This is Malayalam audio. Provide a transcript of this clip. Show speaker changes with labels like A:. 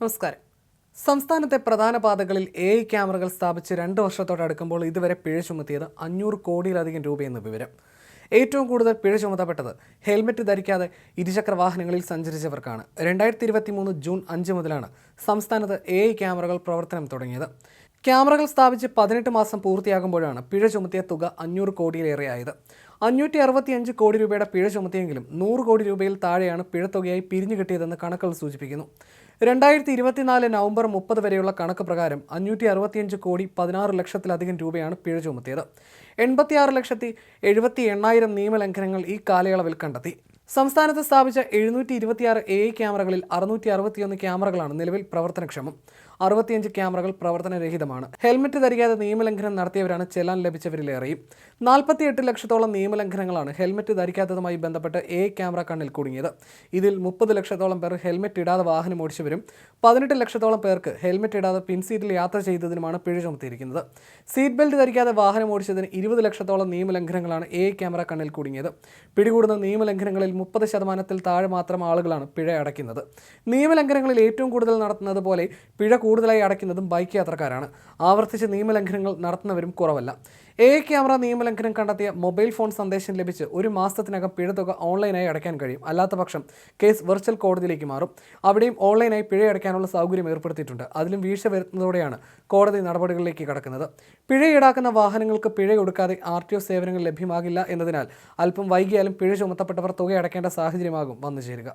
A: നമസ്കാരം. സംസ്ഥാനത്തെ പ്രധാന പാതകളിൽ എ ഐ ക്യാമറകൾ സ്ഥാപിച്ച് രണ്ട് വർഷത്തോടടുക്കുമ്പോൾ ഇതുവരെ പിഴ ചുമത്തിയത് അഞ്ഞൂറ് കോടിയിലധികം രൂപയെന്ന് വിവരം. ഏറ്റവും കൂടുതൽ പിഴ ചുമത്തപ്പെട്ടത് ഹെൽമറ്റ് ധരിക്കാതെ ഇരുചക്ര വാഹനങ്ങളിൽ സഞ്ചരിച്ചവർക്കാണ്. രണ്ടായിരത്തി ഇരുപത്തി മൂന്ന് ജൂൺ അഞ്ച് മുതലാണ് സംസ്ഥാനത്ത് എ ഐ ക്യാമറകൾ പ്രവർത്തനം തുടങ്ങിയത്. ക്യാമറകൾ സ്ഥാപിച്ച് പതിനെട്ട് മാസം പൂർത്തിയാകുമ്പോഴാണ് പിഴ ചുമത്തിയ തുക അഞ്ഞൂറ് കോടിയിലേറെയായത്. അഞ്ഞൂറ്റി അറുപത്തിയഞ്ച് കോടി രൂപയുടെ പിഴ ചുമത്തിയെങ്കിലും നൂറ് കോടി രൂപയിൽ താഴെയാണ് പിഴത്തുകയായി പിരിഞ്ഞു കിട്ടിയതെന്ന് കണക്കുകൾ സൂചിപ്പിക്കുന്നു. രണ്ടായിരത്തി ഇരുപത്തിനാല് നവംബർ മുപ്പത് വരെയുള്ള കണക്ക് പ്രകാരം അഞ്ഞൂറ്റി അറുപത്തിയഞ്ച് കോടി പതിനാറ് ലക്ഷത്തിലധികം രൂപയാണ് പിഴ ചുമത്തിയത്. എൺപത്തിയാറ് ലക്ഷത്തി എഴുപത്തി എണ്ണായിരം നിയമലംഘനങ്ങൾ ഈ കാലയളവിൽ കണ്ടെത്തി. സംസ്ഥാനത്ത് സ്ഥാപിച്ച എഴുന്നൂറ്റി ഇരുപത്തിയാറ് എ ക്യാമറകളിൽ അറുന്നൂറ്റി അറുപത്തിയൊന്ന് ക്യാമറകളാണ് നിലവിൽ പ്രവർത്തനക്ഷമം. അറുപത്തിയഞ്ച് ക്യാമറകൾ പ്രവർത്തനരഹിതമാണ്. ഹെൽമെറ്റ് ധരിക്കാതെ നിയമലംഘനം നടത്തിയവരാണ് ചെലാൻ ലഭിച്ചവരിലേറെയും നാൽപ്പത്തിയെട്ട് ലക്ഷത്തോളം നിയമലംഘനങ്ങളാണ് ഹെൽമെറ്റ് ധരിക്കാത്തതുമായി ബന്ധപ്പെട്ട് എ ക്യാമറ കണ്ണിൽ കുടുങ്ങിയത്. ഇതിൽ മുപ്പത് ലക്ഷത്തോളം പേർ ഹെൽമെറ്റ് ഇടാതെ വാഹനം ഓടിച്ചവരും പതിനെട്ട് ലക്ഷത്തോളം പേർക്ക് ഹെൽമെറ്റ് ഇടാതെ പിൻസീറ്റിൽ യാത്ര ചെയ്തതിനുമാണ് പിഴ ചുമത്തിയിരിക്കുന്നത്. സീറ്റ് ബെൽറ്റ് ധരിക്കാതെ വാഹനം ഓടിച്ചതിന് ഇരുപത് ലക്ഷത്തോളം നിയമലംഘനങ്ങളാണ് എ ക്യാമറ കണ്ണിൽ കുടുങ്ങിയത്. പിടികൂടുന്ന നിയമലംഘനങ്ങളിൽ മുപ്പത് ശതമാനത്തിൽ താഴെ മാത്രം ആളുകളാണ് പിഴ അടയ്ക്കുന്നത്. നിയമലംഘനങ്ങളിൽ ഏറ്റവും കൂടുതൽ നടത്തുന്നത് പോലെ പിഴ കൂടുതലായി അടയ്ക്കുന്നതും ബൈക്ക് യാത്രക്കാരാണ്. ആവർത്തിച്ച് നിയമലംഘനങ്ങൾ നടത്തുന്നവരും കുറവല്ല. എ ക്യാമറ നിയമലംഘനം കണ്ടെത്തിയ മൊബൈൽ ഫോൺ സന്ദേശം ലഭിച്ച് ഒരു മാസത്തിനകം പിഴത്തുക ഓൺലൈനായി അടയ്ക്കാൻ കഴിയും. അല്ലാത്തപക്ഷം കേസ് വെർച്വൽ കോടതിയിലേക്ക് മാറും. അവിടെയും ഓൺലൈനായി പിഴ അടയ്ക്കാനുള്ള സൗകര്യം ഏർപ്പെടുത്തിയിട്ടുണ്ട്. അതിലും വീഴ്ച വരുന്നതോടെയാണ് കോടതി നടപടികളിലേക്ക് കടക്കുന്നത്. പിഴ ഈടാക്കുന്ന വാഹനങ്ങൾക്ക് പിഴ കൊടുക്കാതെ ആർ ടി ഒ സേവനങ്ങൾ ലഭ്യമാകില്ല എന്നതിനാൽ അല്പം വൈകിയാലും പിഴ ചുമത്തപ്പെട്ടവർ തുക അടയ്ക്കേണ്ട സാഹചര്യമാകും വന്നു ചേരുക